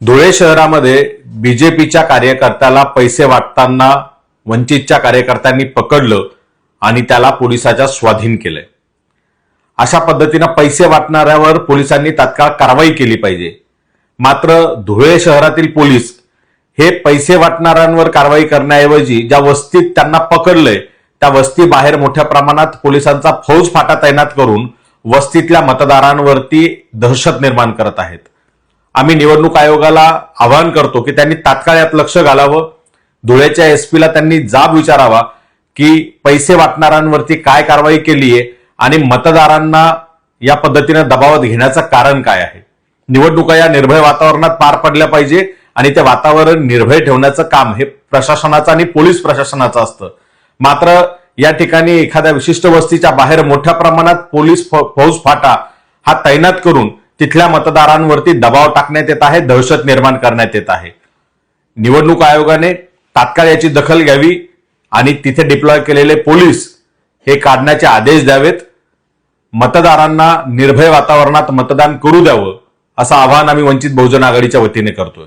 धुळे शहरामध्ये बीजेपीच्या कार्यकर्त्याला पैसे वाटताना वंचितच्या कार्यकर्त्यांनी पकडलं आणि त्याला पोलिसाच्या स्वाधीन केलंय. अशा पद्धतीनं पैसे वाटणाऱ्यावर पोलिसांनी तात्काळ कारवाई केली पाहिजे. मात्र धुळे शहरातील पोलीस हे पैसे वाटणाऱ्यांवर कारवाई करण्याऐवजी ज्या वस्तीत त्यांना पकडलंय त्या वस्ती बाहेर मोठ्या प्रमाणात पोलिसांचा फौज फाटा तैनात करून वस्तीतल्या मतदारांवरती दहशत निर्माण करत आहेत. आम्ही निवडणूक आयोगाला आवाहन करतो की त्यांनी तात्काळ यात लक्ष घालावं. धुळ्याच्या एसपीला त्यांनी जाब विचारावा की पैसे वाटणाऱ्यांवरती काय कारवाई केली आहे आणि मतदारांना या पद्धतीनं दबावात घेण्याचं कारण काय आहे. निवडणुका या निर्भय वातावरणात पार पडल्या पाहिजे आणि ते वातावरण निर्भय ठेवण्याचं काम हे प्रशासनाचं आणि पोलीस प्रशासनाचं असतं. मात्र या ठिकाणी एखाद्या विशिष्ट वस्तीच्या बाहेर मोठ्या प्रमाणात पोलीस फ- फौज फाटा हा तैनात करून तिथल्या मतदारांवरती दबाव टाकण्यात येत आहे दहशत निर्माण करण्यात येत आहे. निवडणूक आयोगाने तात्काळ याची दखल घ्यावी आणि तिथे डिप्लॉय केलेले पोलीस हे काढण्याचे आदेश द्यावेत. मतदारांना निर्भय वातावरणात मतदान करू द्यावं असं आवाहन आम्ही वंचित बहुजन आघाडीच्या वतीने करतोय.